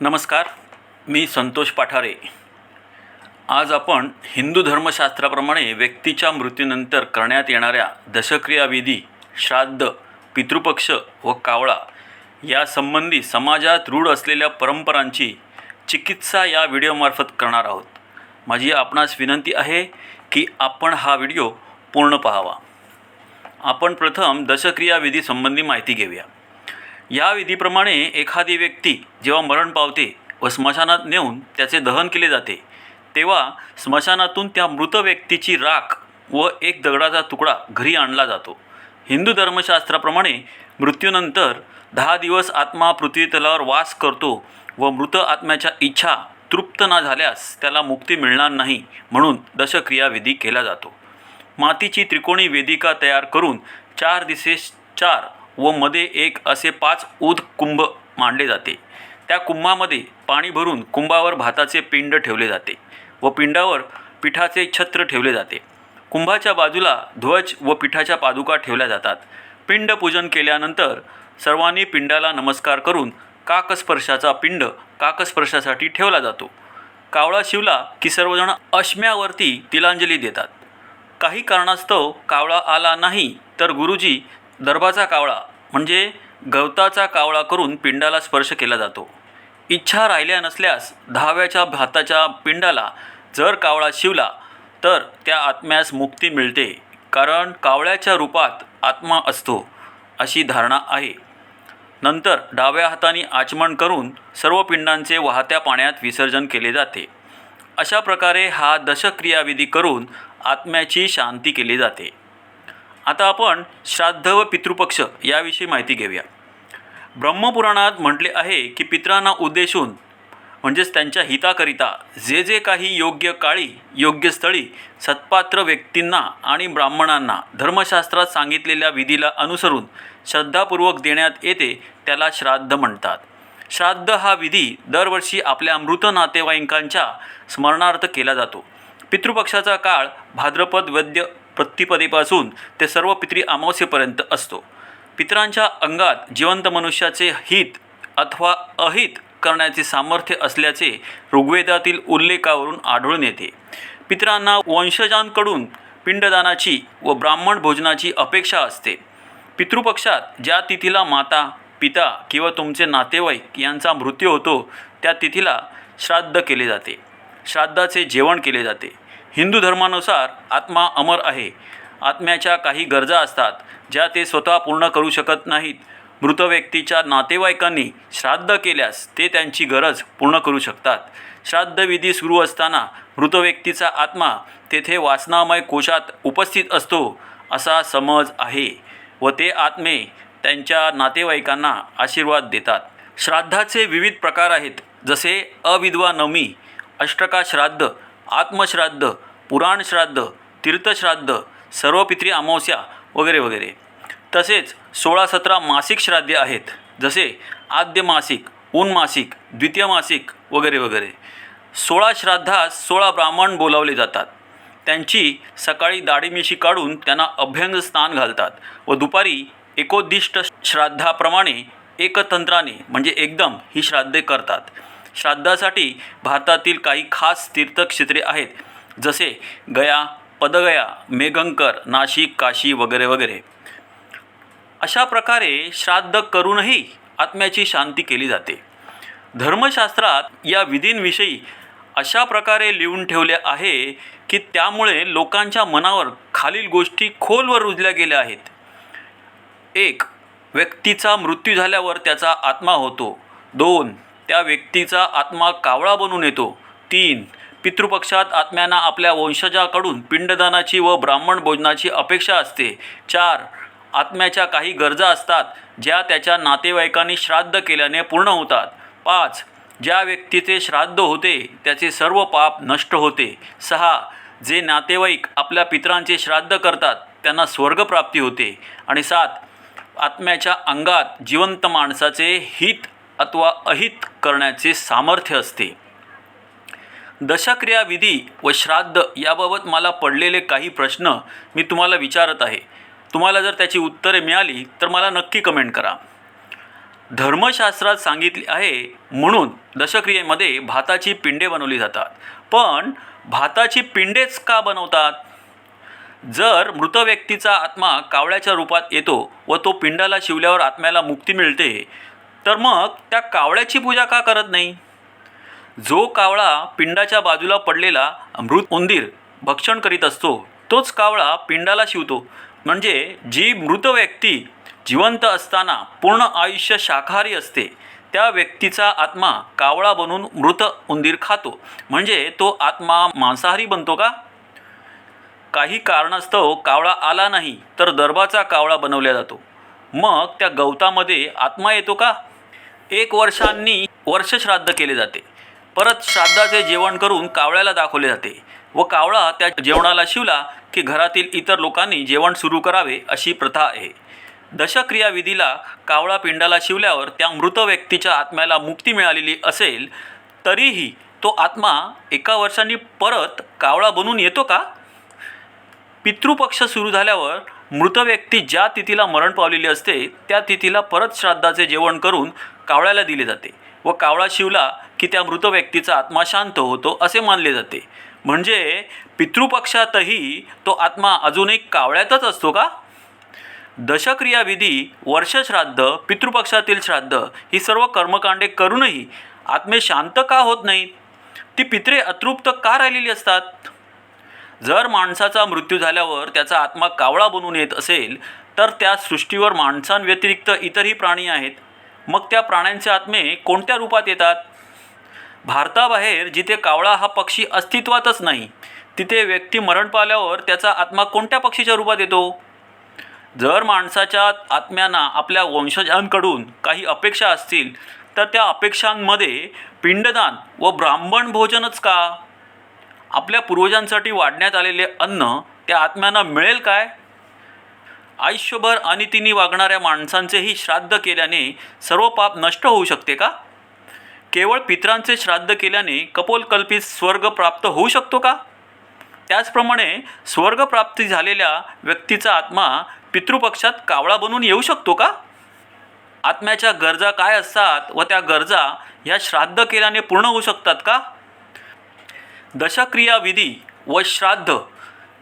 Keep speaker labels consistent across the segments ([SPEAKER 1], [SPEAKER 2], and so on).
[SPEAKER 1] नमस्कार मी संतोष पाठारे. आज आपण हिंदू धर्मशास्त्राप्रमाणे व्यक्तीच्या मृत्यूनंतर करण्यात येणाऱ्या दशक्रियाविधी श्राद्ध पितृपक्ष व कावळा यासंबंधी समाजात रूढ असलेल्या परंपरांची चिकित्सा या व्हिडिओमार्फत करणार आहोत. माझी आपणास विनंती आहे की आपण हा व्हिडिओ पूर्ण पाहावा. आपण प्रथम दशक्रियाविधीसंबंधी माहिती घेऊया. या विधीप्रमाणे एखादी व्यक्ती जेव्हा मरण पावते व स्मशानात नेऊन त्याचे दहन केले जाते तेव्हा स्मशानातून त्या मृत व्यक्तीची राख व एक दगडाचा तुकडा घरी आणला जातो. हिंदू धर्मशास्त्राप्रमाणे मृत्यूनंतर दहा दिवस आत्मा पृथ्वीतलावर वास करतो व मृत आत्म्याच्या इच्छा तृप्त ना झाल्यास त्याला मुक्ती मिळणार नाही म्हणून दशक्रियाविधी केला जातो. मातीची त्रिकोणी वेदिका तयार करून चार दिसे चार व मध्ये एक असे पाच उद कुंभ मांडले जाते. त्या कुंभामध्ये पाणी भरून कुंभावर भाताचे पिंड ठेवले जाते व पिंडावर पिठाचे छत्र ठेवले जाते. कुंभाच्या बाजूला ध्वज व पिठाच्या पादुका ठेवल्या जातात. पिंड पूजन केल्यानंतर सर्वांनी पिंडाला नमस्कार करून काकस्पर्शाचा पिंड काकस्पर्शासाठी ठेवला जातो. कावळा शिवला की सर्वजण अश्म्यावरती तिलांजली देतात. काही कारणास्तव कावळा आला नाही तर गुरुजी दर्भाचा कावळा म्हणजे गवताचा कावळा करून पिंडाला स्पर्श केला जातो. इच्छा राहिल्या नसल्यास दहाव्याच्या भाताच्या पिंडाला जर कावळा शिवला तर त्या आत्म्यास मुक्ती मिळते कारण कावळ्याच्या रूपात आत्मा असतो अशी धारणा आहे. नंतर डाव्या हाताने आचमन करून सर्व पिंडांचे वाहत्या पाण्यात विसर्जन केले जाते. अशा प्रकारे हा दशक्रियाविधी करून आत्म्याची शांती केली जाते. आता आपण श्राद्ध व पितृपक्ष याविषयी माहिती घेऊया. ब्रह्मपुराणात म्हटले आहे की पित्रांना उद्देशून म्हणजेच त्यांच्या हिताकरिता जे जे काही योग्य काळी योग्य स्थळी सत्पात्र व्यक्तींना आणि ब्राह्मणांना धर्मशास्त्रात सांगितलेल्या विधीला अनुसरून श्रद्धापूर्वक देण्यात येते त्याला श्राद्ध म्हणतात. श्राद्ध हा विधी दरवर्षी आपल्या मृत नातेवाईकांच्या स्मरणार्थ केला जातो. पितृपक्षाचा काळ भाद्रपद वैद्य प्रतिपदेपासून ते सर्व पितरी अमावस्येपर्यंत असतो. पितरांच्या अंगात जिवंत मनुष्याचे हित अथवा अहित करण्याचे सामर्थ्य असल्याचे ऋग्वेदातील उल्लेखावरून आढळून येते. पितरांना वंशजांकडून पिंडदानाची व ब्राह्मण भोजनाची अपेक्षा असते. पितृपक्षात ज्या तिथीला माता पिता किंवा तुमचे नातेवाईक यांचा मृत्यू होतो त्या तिथीला श्राद्ध केले जाते. श्राद्धाचे जेवण केले जाते. हिंदू धर्मानुसार आत्मा अमर आहे. आत्म्याच्या काही गरजा असतात ज्या ते स्वतः पूर्ण करू शकत नाहीत. मृत व्यक्तीच्या नातेवाईकांनी श्राद्ध केल्यास ते त्यांची गरज पूर्ण करू शकतात. श्राद्धविधी सुरू असताना मृत व्यक्तीचा आत्मा तेथे वासनामय कोशात उपस्थित असतो असा समज आहे व ते आत्मे त्यांच्या नातेवाईकांना आशीर्वाद देतात. श्राद्धाचे विविध प्रकार आहेत जसे अविधवा नवमी अष्टका श्राद्ध आत्मश्राद्ध पुराणश्राद्ध तीर्थश्राद्ध तीर्थश्राद्ध सर्वपित्री अमावस्या वगैरे वगैरे. तसेच सोळा सतरा मासिक श्राद्धे आहेत जसे आद्य मासिक ऊन मासिक द्वितीय मासिक वगैरे वगैरे. सोळा श्राद्धास सोळा ब्राह्मण बोलावले जातात. त्यांची सकाळी दाढीमिशी काढून त्यांना अभ्यंग स्नान घालतात व दुपारी एकोद्दिष्ट श्राद्धाप्रमाणे एकतंत्राने म्हणजे एकदम ही श्राद्धे करतात. श्राद्धासाठी भारतातील काही खास तीर्थक्षेत्रे आहेत जसे गया पदगया मेघंकर नाशिक काशी वगैरे वगैरे. अशा प्रकारे श्राद्ध करूनही आत्म्याची शांती केली जाते. धर्मशास्त्रात या विधींविषयी अशा प्रकारे लिहून ठेवले आहे की त्यामुळे लोकांच्या मनावर खालील गोष्टी खोलवर रुजल्या गेल्या आहेत. एक व्यक्तीचा मृत्यू झाल्यावर त्याचा आत्मा होतो. दोन त्या व्यक्तीचा आत्मा कावळा बनून येतो. तीन पितृपक्षात आत्म्यांना आपल्या वंशजाकडून पिंडदानाची व ब्राह्मण भोजनाची अपेक्षा असते. चार आत्म्याच्या काही गरजा असतात ज्या त्याच्या नातेवाईकांनी श्राद्ध केल्याने पूर्ण होतात. पाच ज्या व्यक्तीचे श्राद्ध होते त्याचे सर्व पाप नष्ट होते. सहा जे नातेवाईक आपल्या पितरांचे श्राद्ध करतात त्यांना स्वर्गप्राप्ती होते. आणि सात आत्म्याच्या अंगात जिवंत माणसाचे हित अथवा अहित करण्याचे सामर्थ्य असते. दशक्रिया विधी व श्राद्ध याबाबत मला पडलेले काही प्रश्न मी तुम्हाला विचारत आहे. तुम्हाला जर त्याची उत्तरे मिळाली तर मला नक्की कमेंट करा. धर्मशास्त्रात सांगितले आहे म्हणून दशक्रियेमध्ये भाताची पिंडे बनवली जातात. पण भाताची पिंडेच का बनवतात? जर मृत व्यक्तीचा आत्मा कावळ्याच्या रूपात येतो व तो पिंडाला शिवल्यावर आत्म्याला मुक्ती मिळते तर मग त्या कावळ्याची पूजा का करत नाही? जो कावळा पिंडाच्या बाजूला पडलेला मृत उंदीर भक्षण करीत असतो तोच कावळा पिंडाला शिवतो. म्हणजे जी मृत व्यक्ती जिवंत असताना पूर्ण आयुष्य शाकाहारी असते त्या व्यक्तीचा आत्मा कावळा बनून मृत उंदीर खातो. म्हणजे तो आत्मा मांसाहारी बनतो का? काही कारणास्तव कावळा आला नाही तर दर्भाचा कावळा बनवला जातो. मग त्या गवतामध्ये आत्मा येतो का? एक वर्षांनी वर्षश्राद्ध केले जाते. परत श्राद्धाचे जेवण करून कावळ्याला दाखवले जाते व कावळा त्या जेवणाला शिवला की घरातील इतर लोकांनी जेवण सुरू करावे अशी प्रथा आहे. दशक्रियाविधीला कावळा पिंडाला शिवल्यावर त्या मृत व्यक्तीच्या आत्म्याला मुक्ती मिळालेली असेल तरीही तो आत्मा एका वर्षांनी परत कावळा बनून येतो का? पितृपक्ष सुरू झाल्यावर मृत व्यक्ती ज्या तिथीला मरण पावलेली असते त्या तिथीला परत श्राद्धाचे जेवण करून कावळ्याला दिले जाते व कावळा शिवला की त्या मृत व्यक्तीचा आत्मा शांत होतो असे मानले जाते. म्हणजे पितृपक्षातही तो आत्मा अजूनही कावळ्यातच असतो का? दशक्रियाविधी वर्षश्राद्ध पितृपक्षातील श्राद्ध ही सर्व कर्मकांडे करूनही आत्मे शांत का होत नाहीत ती पित्रे अतृप्त का राहिलेली असतात? जर माणसाचा मृत्यू झाल्यावर त्याचा आत्मा कावळा बनून येत असेल तर त्या सृष्टीवर माणसांव्यतिरिक्त इतरही प्राणी आहेत. मग त्या प्राण्यांचे आत्मे कोणत्या रूपात येतात? भारताबाहेर जिथे कावळा हा पक्षी अस्तित्वातच नाही तिथे व्यक्ती मरण पावल्यावर त्याचा आत्मा कोणत्या पक्षीच्या रूपात येतो? जर माणसाच्या आत्म्यांना आपल्या वंशजांकडून काही अपेक्षा असतील तर त्या अपेक्षांमध्ये पिंडदान व ब्राह्मण भोजनच का? आपल्या पूर्वजांसाठी वाढण्यात आलेले अन्न त्या आत्म्यांना मिळेल काय? आयुष्यभर अनितीने वागणाऱ्या माणसांचेही श्राद्ध केल्याने सर्व पाप नष्ट होऊ शकते का? केवळ पित्रांचे श्राद्ध केल्याने कपोलकल्पित स्वर्ग प्राप्त होऊ शकतो का? त्याचप्रमाणे स्वर्गप्राप्ती झालेल्या व्यक्तीचा आत्मा पितृपक्षात कावळा बनून येऊ शकतो का? आत्म्याच्या गरजा काय असतात व त्या गरजा ह्या श्राद्ध केल्याने पूर्ण होऊ शकतात का? दशक्रियाविधी व श्राद्ध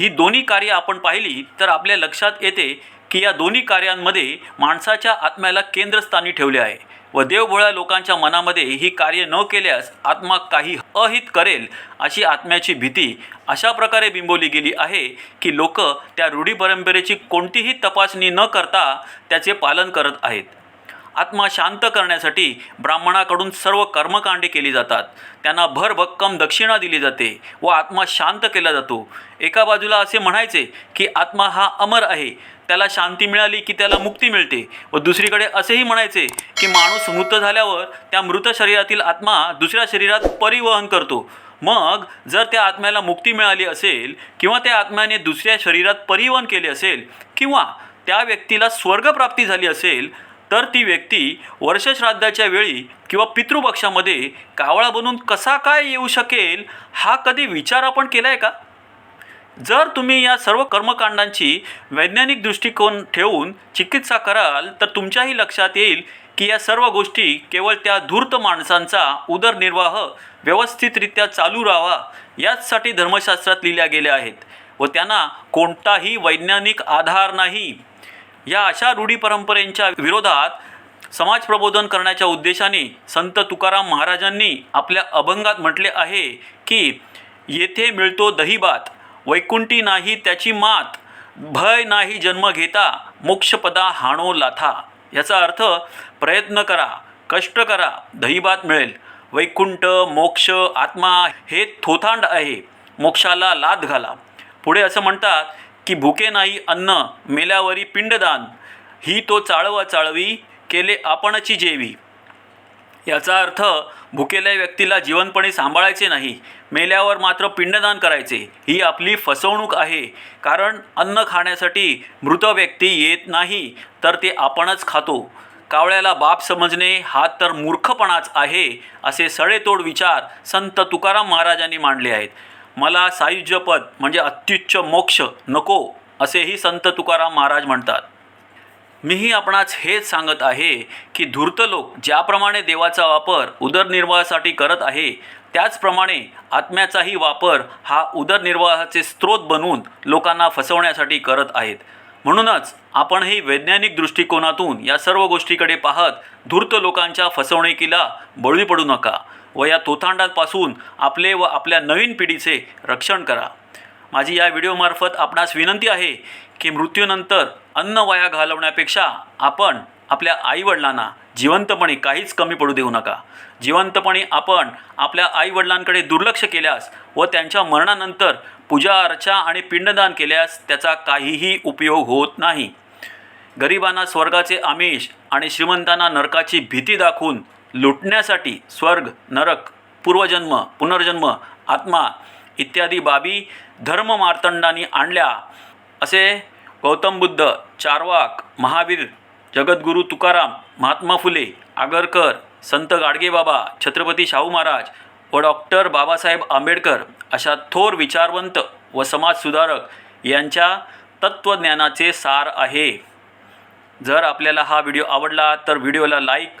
[SPEAKER 1] ही दोन्ही कार्य आपण पाहिली तर आपल्या लक्षात येते की या दोन्ही कार्यांमध्ये माणसाच्या आत्म्याला केंद्रस्थानी ठेवले आहे व देवभोळ्या लोकांच्या मनामध्ये ही कार्य न केल्यास आत्मा काही अहित करेल अशी आत्म्याची भीती अशा प्रकारे बिंबवली गेली आहे की लोक त्या रूढी परंपरेची कोणतीही तपासणी न करता त्याचे पालन करत आहेत. आत्मा शांत करण्यासाठी ब्राह्मणाकडून सर्व कर्मकांडे केली जातात. त्यांना भरभक्कम दक्षिणा दिली जाते व आत्मा शांत केला जातो. एका बाजूला असे म्हणायचे की आत्मा हा अमर आहे. त्याला शांती मिळाली की त्याला मुक्ती मिळते व दुसरीकडे असेही म्हणायचे की माणूस मृत झाल्यावर त्या मृत शरीरातील आत्मा दुसऱ्या शरीरात परिवहन करतो. मग जर त्या आत्म्याला मुक्ती मिळाली असेल किंवा त्या आत्म्याने दुसऱ्या शरीरात परिवहन केले असेल किंवा त्या व्यक्तीला स्वर्गप्राप्ती झाली असेल तर ती व्यक्ती वर्षश्राद्धाच्या वेळी किंवा पितृपक्षामध्ये कावळा बनून कसा काय येऊ शकेल हा कधी विचार आपण केला आहे का? जर तुम्ही या सर्व कर्मकांडांची वैज्ञानिक दृष्टिकोन ठेवून चिकित्सा कराल तर तुमच्याही लक्षात येईल की या सर्व गोष्टी केवळ त्या धूर्त माणसांचा उदरनिर्वाह व्यवस्थितरित्या चालू राहावा याचसाठी धर्मशास्त्रात लिहिल्या गेल्या आहेत व त्यांना कोणताही वैज्ञानिक आधार नाही. या अशा रूढी परंपरेंच्या विरोधात समाज प्रबोधन करण्याच्या उद्देशाने संत तुकाराम महाराजांनी आपल्या अभंगात म्हटले आहे की येथे मिळतो दहीबात वैकुंठी नाही त्याची मात भय नाही जन्म घेता मोक्षपदा हाणो लाथा. याचा अर्थ प्रयत्न करा कष्ट करा दहीबात मिळेल. वैकुंठ मोक्ष आत्मा हे थोथांड आहे. मोक्षाला लाद घाला. पुढे असं म्हणतात की भुके नाही अन्न मेल्यावरी पिंडदान ही तो चाळवा चाळवी केले आपणची जेवी. याचा अर्थ भुकेल्या व्यक्तीला जीवनपणे सांभाळायचे नाही मेल्यावर मात्र पिंडदान करायचे ही आपली फसवणूक आहे. कारण अन्न खाण्यासाठी मृत व्यक्ती येत नाही तर ते आपणच खातो. कावळ्याला बाप समजणे हा तर मूर्खपणाच आहे असे सडेतोड विचार संत तुकाराम महाराजांनी मांडले आहेत. मला सायुज्यपद म्हणजे अत्युच्च मोक्ष नको असेही संत तुकाराम महाराज म्हणतात. मीही आपणास हेच सांगत आहे की धूर्त लोक ज्याप्रमाणे देवाचा वापर उदरनिर्वाहासाठी करत आहे त्याचप्रमाणे आत्म्याचाही वापर हा उदरनिर्वाहाचे स्रोत बनवून लोकांना फसवण्यासाठी करत आहेत. म्हणूनच आपणही वैज्ञानिक दृष्टिकोनातून या सर्व गोष्टीकडे पाहत धूर्त लोकांच्या फसवणुकीला बळी पडू नका. व या तोथांडांपासून आपले व आपल्या नवीन पिढीचे रक्षण करा. माझी या व्हिडिओमार्फत आपणास विनंती आहे की मृत्यूनंतर अन्न वाया घालवण्यापेक्षा आपण आपल्या आईवडिलांना जिवंतपणे काहीच कमी पडू देऊ नका. जिवंतपणे आपण आपल्या आईवडिलांकडे दुर्लक्ष केल्यास व त्यांच्या मरणानंतर पूजा अर्चा आणि पिंडदान केल्यास त्याचा काहीही उपयोग होत नाही. गरिबांना स्वर्गाचे आमिष आणि श्रीमंतांना नरकाची भीती दाखवून लुटण्यासाठी स्वर्ग नरक पूर्वजन्म पुनर्जन्म आत्मा इत्यादी बाबी धर्म मार्तंडांनी आणल्या. असे गौतम बुद्ध चारवाक महावीर जगद्गुरू तुकाराम महात्मा फुले आगरकर संत गाडगेबाबा छत्रपती शाहू महाराज व डॉक्टर बाबासाहेब आंबेडकर अशा थोर विचारवंत व समाजसुधारक यांच्या तत्त्वज्ञानाचे सार आहे. जर आपल्याला हा व्हिडिओ आवडला तर व्हिडिओला लाईक